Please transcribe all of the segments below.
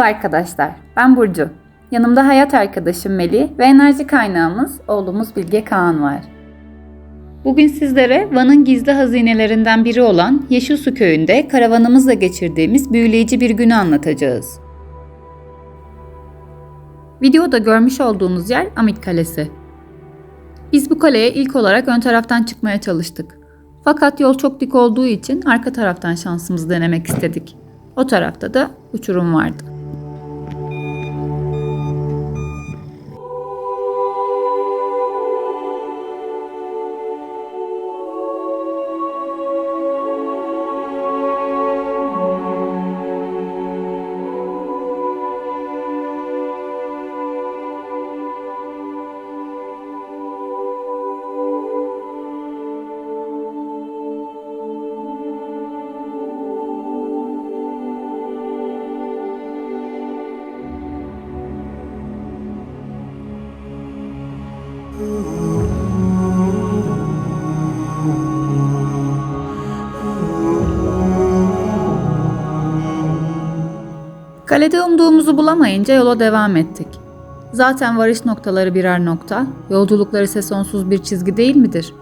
Merhaba arkadaşlar, ben Burcu. Yanımda hayat arkadaşım Melih ve enerji kaynağımız oğlumuz Bilge Kaan var. Bugün sizlere Van'ın gizli hazinelerinden biri olan Yeşilsu köyünde karavanımızla geçirdiğimiz büyüleyici bir günü anlatacağız. Videoda görmüş olduğunuz yer Amit Kalesi. Biz bu kaleye ilk olarak ön taraftan çıkmaya çalıştık. Fakat yol çok dik olduğu için arka taraftan şansımızı denemek istedik. O tarafta da uçurum vardı. Kalede umduğumuzu bulamayınca yola devam ettik. Zaten varış noktaları birer nokta, yolculukları ise sonsuz bir çizgi değil midir?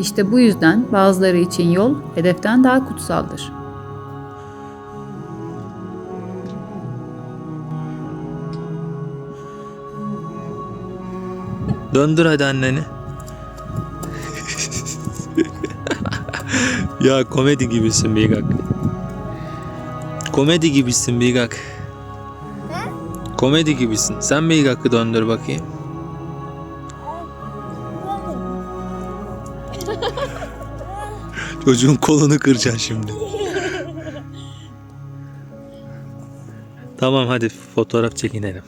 İşte bu yüzden bazıları için yol hedeften daha kutsaldır. Döndür hadi anneni. ya komedi gibisin Bigak. Komedi gibisin Bigak. Komedi gibisin. Sen Bigak'ı döndür bakayım. Çocuğun kolunu kıracaksın şimdi. Tamam hadi fotoğraf çekinelim.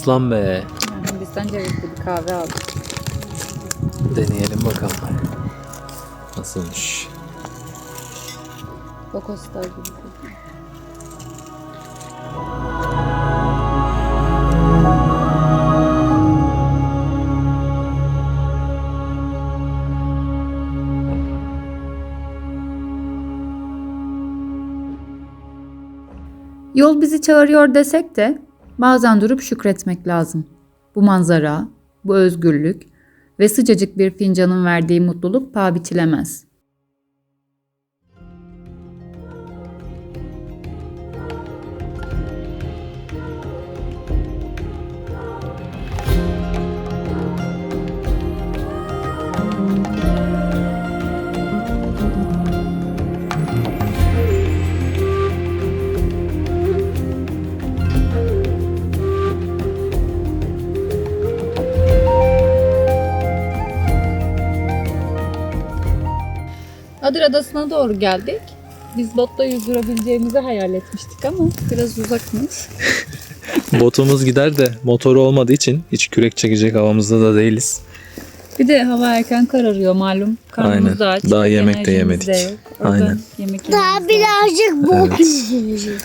Aslan be. Hindistan cevizli bir kahve aldık. Deneyelim bakalım. Nasılmış? Kokostar gibi. Yol bizi çağırıyor desek de bazen durup şükretmek lazım. Bu manzara, bu özgürlük ve sıcacık bir fincanın verdiği mutluluk paha biçilemez. Adır Adası'na doğru geldik. Biz botta yüzdürebileceğimizi hayal etmiştik ama biraz uzakmış. Botumuz gider de motoru olmadığı için hiç kürek çekecek havamızda da değiliz. Bir de hava erken kararıyor malum. Karnımız Aynen. da aç. Daha yemek de yemedik. Oradan Aynen. Yemek Daha birazcık bot Evet.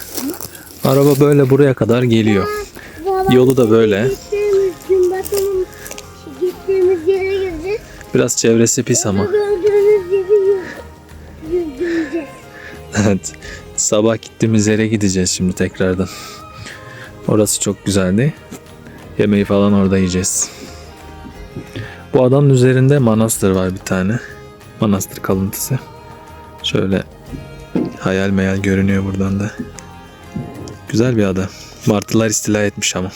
Araba böyle buraya kadar geliyor. Yolu da böyle. Gittiğimiz yere. Biraz çevresi pis ama. Evet. Sabah gittiğimiz yere gideceğiz şimdi tekrardan. Orası çok güzeldi. Yemeği falan orada yiyeceğiz. Bu adanın üzerinde manastır var bir tane. Manastır kalıntısı. Şöyle hayal meyal görünüyor buradan da. Güzel bir ada. Martılar istila etmiş ama.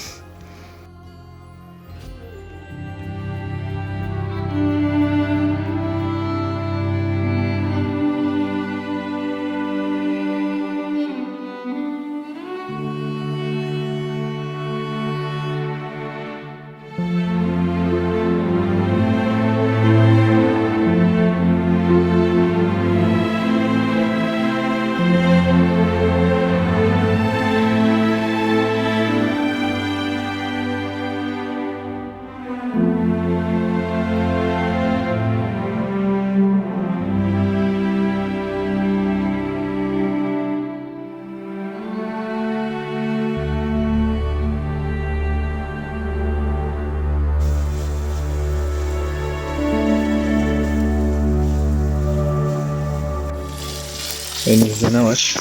Önümüzde ne var?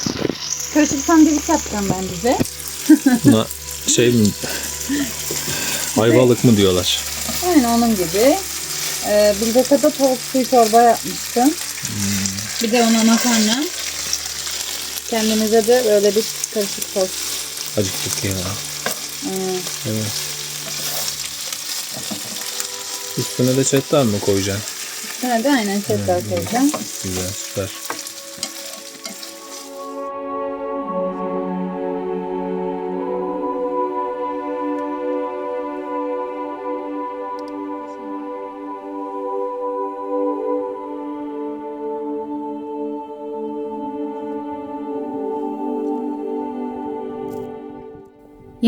Karışık sandviç yapacağım ben bize. Buna şey mi? Ayvalık mı diyorlar? Aynen onun gibi. Ee, Bilgaka'da tavuk suyu çorba yapmıştım. Bir de ona makarna. Kendimize de böyle bir karışık sos. Acıktık ya. Hmm. Evet. Üstüne de çetten mi koyacaksın? Üstüne de aynen çetal koyacağım. Güzel, süper.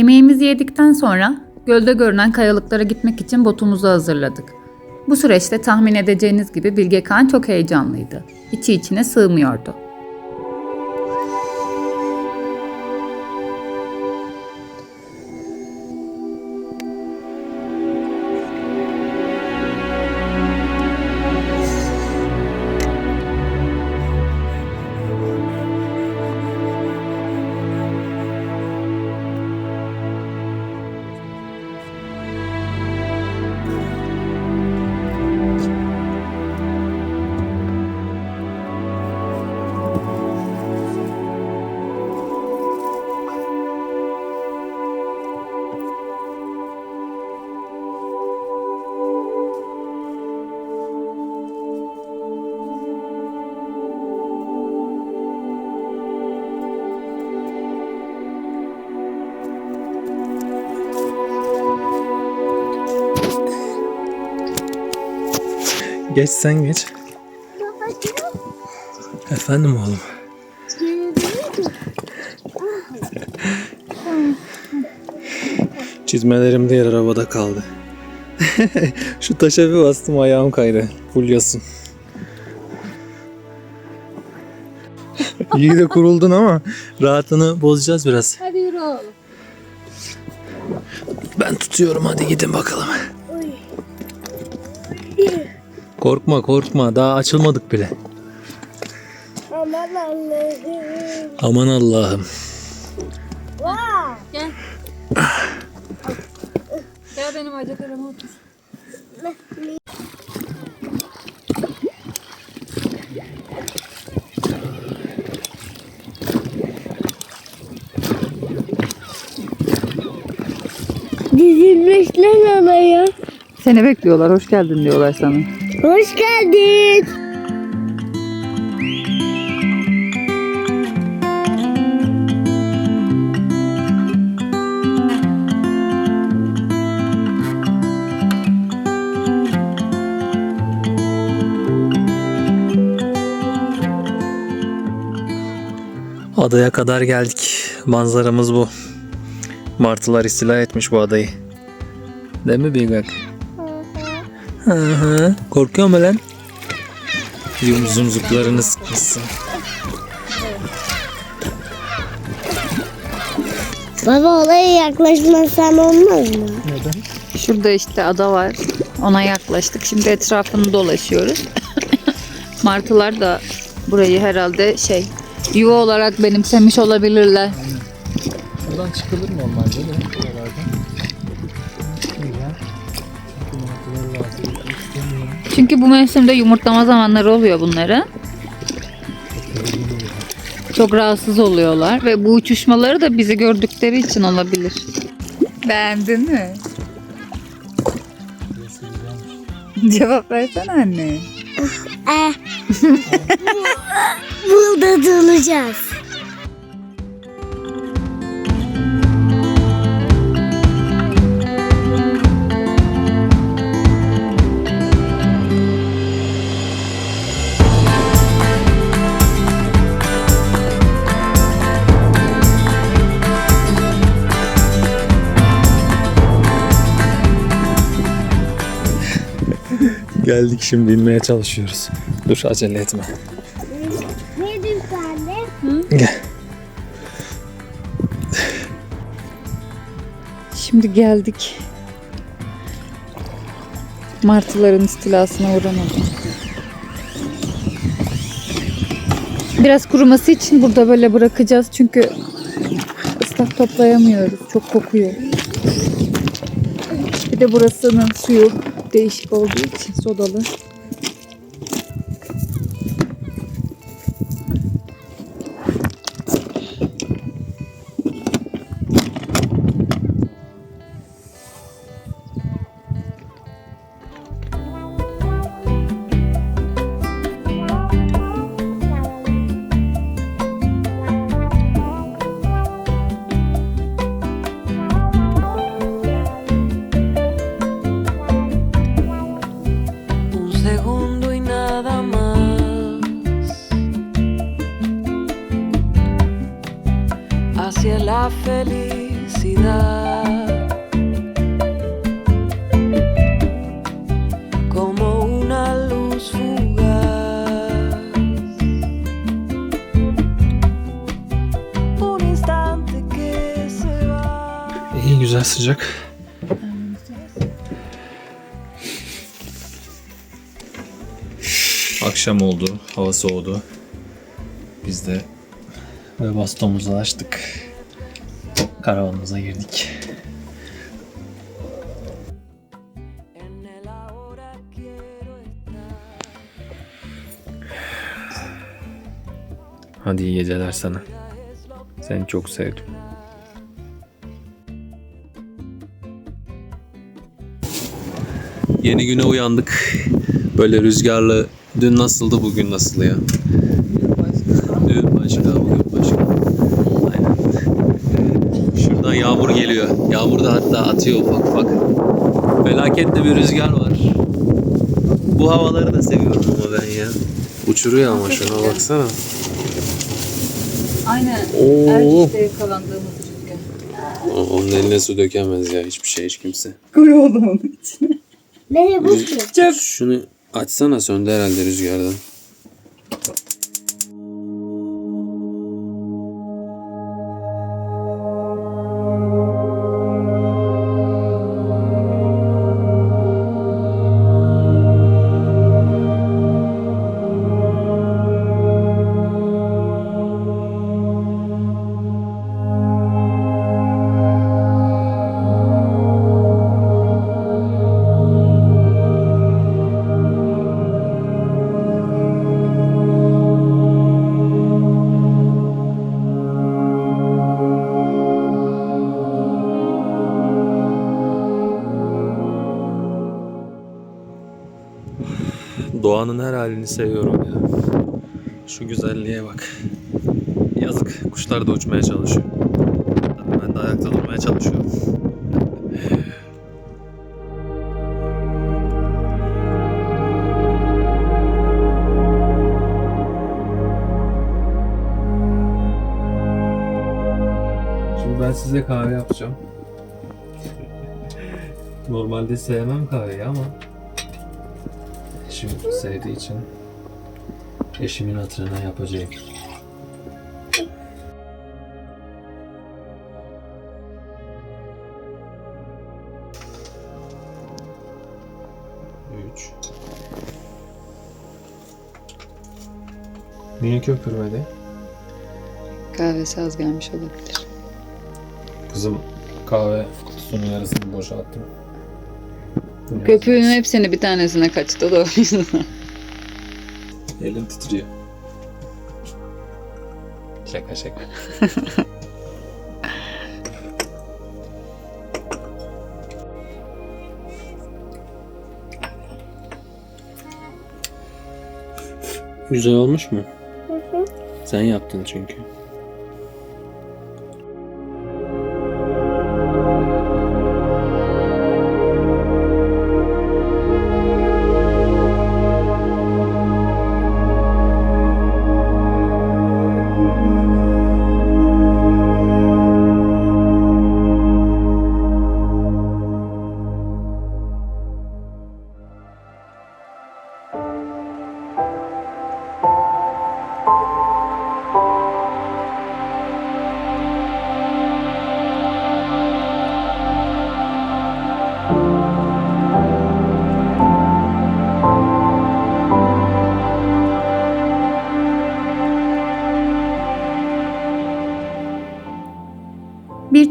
Yemeğimizi yedikten sonra gölde görünen kayalıklara gitmek için botumuzu hazırladık. Bu süreçte tahmin edeceğiniz gibi Bilge Kağan çok heyecanlıydı. İçi içine sığmıyordu. Geç sen geç. Efendim oğlum. Çizmelerim diğer arabada kaldı. Şu taşa bir bastım ayağım kaydı. Fulyasın. İyi de kuruldun ama rahatını bozacağız biraz. Hadi yürü oğlum. Ben tutuyorum hadi gidin bakalım. Korkma korkma daha açılmadık bile. Aman Allah'ım. Aman Allah'ım. Vay. Gel. Gel benim acıklarıma otur. Dizilmişler araya. Seni bekliyorlar. Hoş geldin diyorlar sana. Hoş geldin. Adaya kadar geldik. Manzaramız bu. Martılar istila etmiş bu adayı. Değil mi Bilgak? Hı hı. Korkuyor mu lan? Yum zumzuklarını sıkmışsın. Baba olaya yaklaşmasan olmaz mı? Şurada işte ada var. Ona yaklaştık. Şimdi etrafını dolaşıyoruz. Martılar da burayı herhalde şey yuva olarak benimsemiş olabilirler. Buradan çıkılır normalde Çünkü bu mevsimde yumurtlama zamanları oluyor bunların. Çok rahatsız oluyorlar ve bu uçuşmaları da bizi gördükleri için olabilir. Beğendin mi? Cevap versene anne. Eh. Burada duracağız. Geldik şimdi inmeye çalışıyoruz. Dur acele etme. Ne diyorsun anne? Gel. Şimdi geldik. Martıların istilasına uğramadım. Biraz kuruması için burada böyle bırakacağız çünkü ıslak toplayamıyoruz. Çok kokuyor. Bir de burasının suyu değişik olduğu için sodalı. Felicidad como una luz fugaz un instante que se va İyi güzel sıcak. Akşam oldu, hava soğudu. Biz de ve bastonumuzu açtık. Karavanımıza girdik. en el ahora quiero estar Hadi iyi geceler sana. Seni çok sevdim. Yeni güne uyandık. Böyle rüzgarlı. Dün nasıldı bugün nasıl ya? Dün başka, bugün başka. Aynen. Şuradan yağmur geliyor. Yağmur da hatta atıyor ufak ufak. Felaketli bir rüzgar var. Bu havaları da seviyorum ama ben ya. Uçuruyor ama şuna baksana. Aynen. Oo. Ercik'te yakalandığımız rüzgar. Onun eline su dökemez ya hiçbir şey hiç kimse. Koy oğlum onun içine. Ne bu. Şunu açsana söndü herhalde rüzgardan. Doğanın her halini seviyorum ya. Şu güzelliğe bak. Yazık kuşlar da uçmaya çalışıyor. Ben de ayakta durmaya çalışıyorum. Şimdi ben size kahve yapacağım. Normalde sevmem kahveyi ama eşim sevdiği için eşimin hatırına yapacağım. Üç. Niye köpürmedi? Kahvesi az gelmiş olabilir. Kızım kahve kutusunun yarısını boşalttım. Köpüğünün hepsini bir tanesine kaçtı da o yüzden. Elim titriyor. Şaka şaka. Güzel olmuş mu? Sen yaptın çünkü.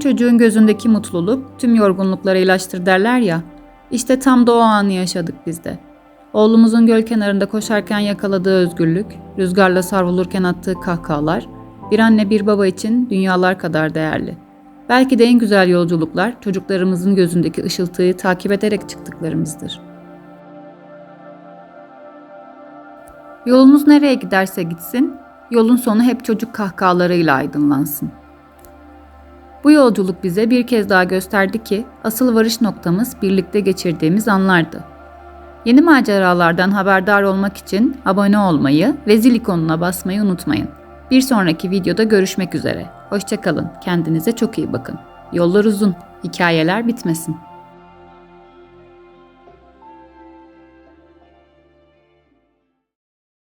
Çocuğun gözündeki mutluluk tüm yorgunluklara ilaçtır derler ya. İşte tam da o anı yaşadık biz de. Oğlumuzun göl kenarında koşarken yakaladığı özgürlük, rüzgarla savrulurken attığı kahkahalar, bir anne bir baba için dünyalar kadar değerli. Belki de en güzel yolculuklar çocuklarımızın gözündeki ışıltıyı takip ederek çıktıklarımızdır. Yolunuz nereye giderse gitsin, yolun sonu hep çocuk kahkahalarıyla aydınlansın. Bu yolculuk bize bir kez daha gösterdi ki asıl varış noktamız birlikte geçirdiğimiz anlardı. Yeni maceralardan haberdar olmak için abone olmayı ve zil ikonuna basmayı unutmayın. Bir sonraki videoda görüşmek üzere. Hoşçakalın. Kendinize çok iyi bakın. Yollar uzun. Hikayeler bitmesin.